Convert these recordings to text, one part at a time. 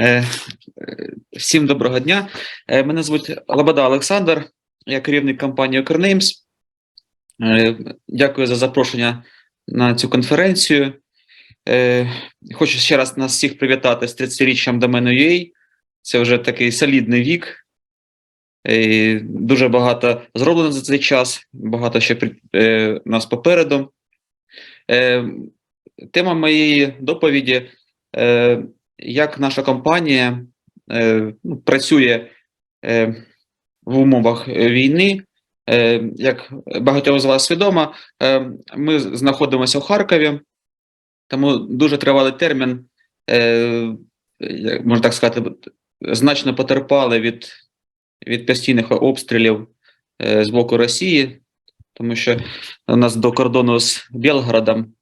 Е, е, Всім доброго дня. Е, Мене звуть Лобода Олександр, я керівник компанії Укрнеймс. Е, Дякую за запрошення на цю конференцію. Хочу ще раз нас всіх привітати з 30-річчям домену UA. Це вже такий солідний вік. Е, Дуже багато зроблено за цей час, багато ще нас попереду. Тема моєї доповіді як наша компанія е, ну, працює е, в умовах війни. Е, як багатьом з вас відомо, е, ми знаходимося в Харкові, тому дуже тривалий термін, е, можна так сказати, значно потерпали від, від постійних обстрілів е, з боку Росії, тому що у нас до кордону з Білгородом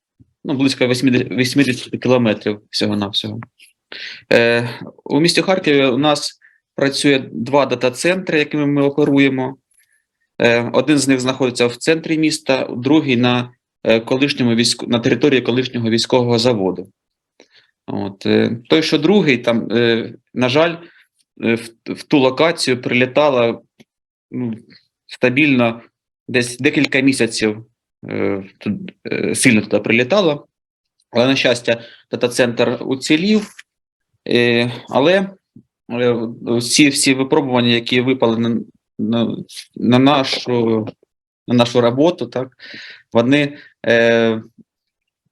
ну, близько 80, 80 кілометрів всього-навсього. Е, у місті Харкові у нас працює два дата-центри, якими ми оперуємо. Е, один з них знаходиться в центрі міста, другий на, е, колишньому військ... на території колишнього військового заводу. От, той, що другий, там, на жаль, в, ту локацію прилітала ну, стабільно десь декілька місяців сильно туди прилітало. Але, на щастя, дата-центр уцілів. Е, але всі, всі випробування, які випали на, на, на, нашу, на нашу роботу, так, вони е,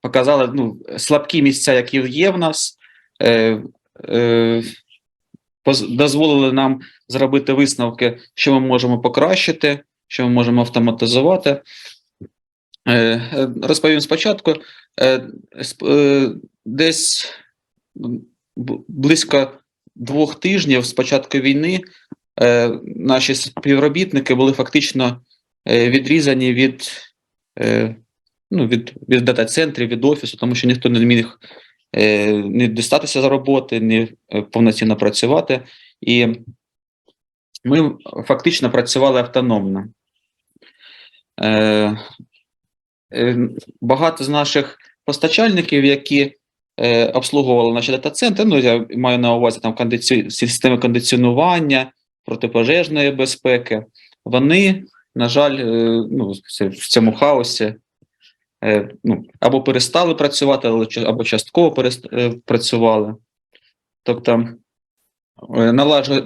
показали ну, слабкі місця, які є в нас, е, е, дозволили нам зробити висновки, що ми можемо покращити, що ми можемо автоматизувати. Е, е, Розповім спочатку. Е, е, Десь близько двох тижнів з початку війни е, наші співробітники були фактично е, відрізані від, е, ну, від, від дата-центрів, від офісу, тому що ніхто не міг е, не дістатися з роботи, не е, повноцінно працювати. І ми фактично працювали автономно. Е, е, багато з наших постачальників, які е, обслуговували наші дата-центри, ну я маю на увазі там кондиці... системи кондиціонування, протипожежної безпеки, вони, на жаль, е, ну, в цьому хаосі е, ну, або перестали працювати, або частково перест... е, працювали. Тобто е,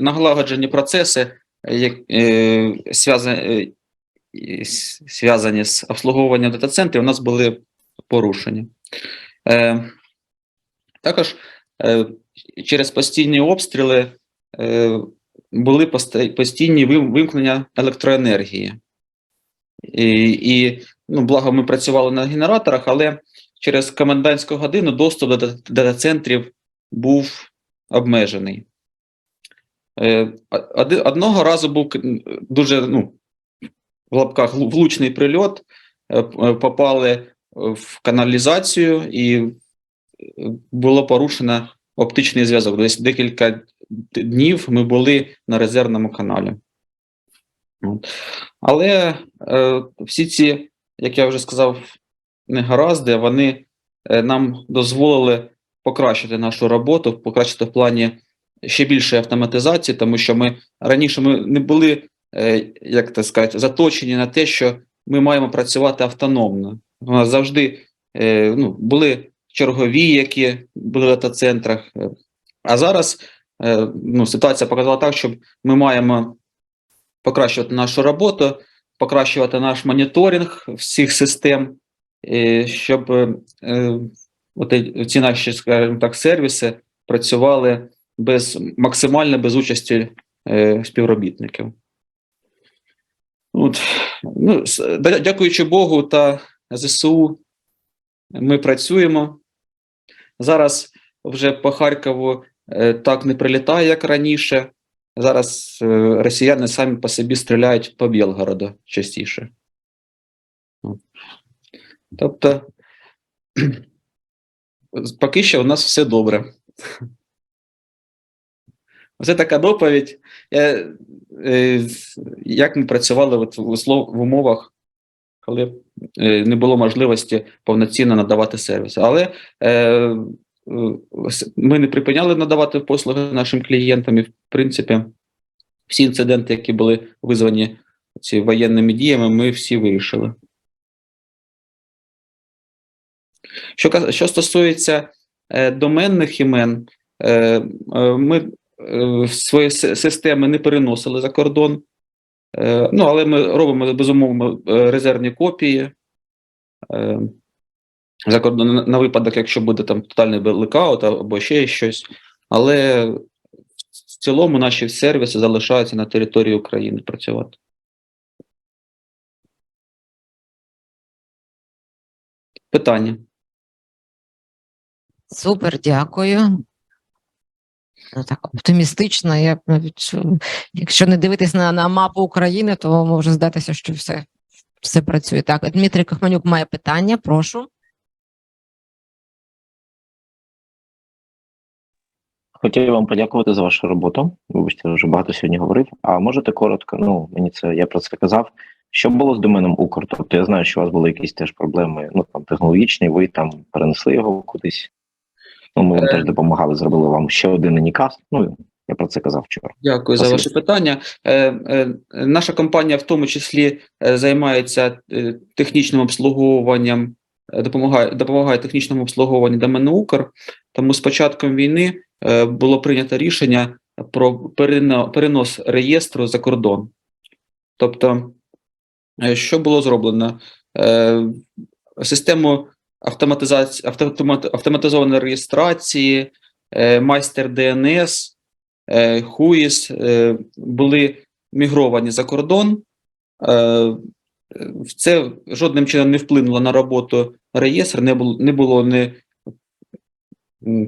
налагоджені процеси, е, е, зв'язані, зв'язані з обслуговуванням дата-центрів, у нас були порушені. Е, також е, через постійні обстріли е, були постійні вимкнення електроенергії. І, і ну, благо, ми працювали на генераторах, але через комендантську годину доступ до дата- дата-центрів був обмежений. Е, Одного разу був дуже ну, в лапках влучний прильот, попали в каналізацію і було порушено оптичний зв'язок. Десь декілька днів ми були на резервному каналі. Але е, всі ці, як я вже сказав, негаразди, вони е, нам дозволили покращити нашу роботу, покращити в плані ще більшої автоматизації, тому що ми раніше ми не були, е, як так сказати, заточені на те, що ми маємо працювати автономно. У нас завжди е, ну, були чергові, які були в дата-центрах. е, А зараз е, ну, ситуація показала так, що ми маємо покращувати нашу роботу, покращувати наш моніторинг всіх систем, щоб е, ці наші, скажімо так, сервіси працювали без максимально без участі співробітників. От, ну, дякуючи Богу та ЗСУ, ми працюємо. Зараз вже по Харкову е, так не прилітає, як раніше. Зараз е, росіяни самі по собі стріляють по Білгороду частіше. Тобто, поки що у нас все добре. Це така доповідь. Е, як ми працювали от в умовах, коли е, не було можливості повноцінно надавати сервіс. Але е, ми не припиняли надавати послуги нашим клієнтам, і в принципі, всі інциденти, які були визвані ці воєнними діями, ми всі вирішили. Що, що стосується е, доменних імен, е, е, ми е, свої системи не переносили за кордон. Е, ну, але ми робимо безумовно е, резервні копії. Е, на випадок, якщо буде там тотальний блекаут або ще щось. Але в цілому наші сервіси залишаються на території України працювати. Питання. Супер, дякую. Ну, Так оптимістично. Я навіть якщо не дивитись на, на мапу України, то може здатися, що все, все працює. Так, Дмитрий Кохманюк має питання. Прошу. Хотів вам подякувати за вашу роботу. Вибачте, вже багато сьогодні говорив. А можете коротко? Ну мені це я про це казав. Що було з доменом Укр? Тобто я знаю, що у вас були якісь теж проблеми, ну там технологічні, ви там перенесли його кудись. Ну, ми вам Е. теж допомагали, зробили вам ще один анікаст. Ну я про це казав вчора. Дякую за ваше питання. Е, е, наша компанія в тому числі е, займається е, технічним обслуговуванням, е, допомагає, допомагає технічному обслуговуванню домену Укр. Тому з початком війни е, було прийнято рішення про перено- перенос реєстру за кордон. Тобто, е, що було зроблено? Е, Систему автоматизації, автомат- автоматизованої реєстрації, е, майстер ДНС, е, ХУІС е, були мігровані за кордон. Е, Це жодним чином не вплинуло на роботу реєстру, не було, не було ні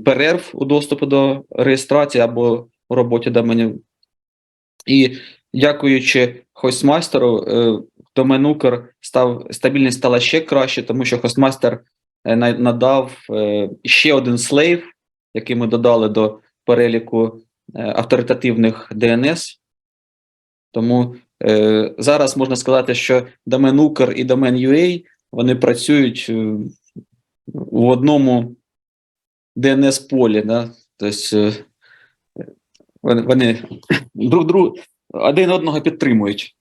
перерв у доступу до реєстрації або у роботі доменів. І дякуючи хостмастеру, домен Укр став стабільність стала ще краще, тому що хостмастер надав е, ще один слейв, який ми додали до переліку е, авторитативних DNS. Тому е, зараз можна сказати, що домен Укр і домен UA вони працюють е, в одному DNS полі. Да? Тобто е, вони, друг другу один одного підтримують.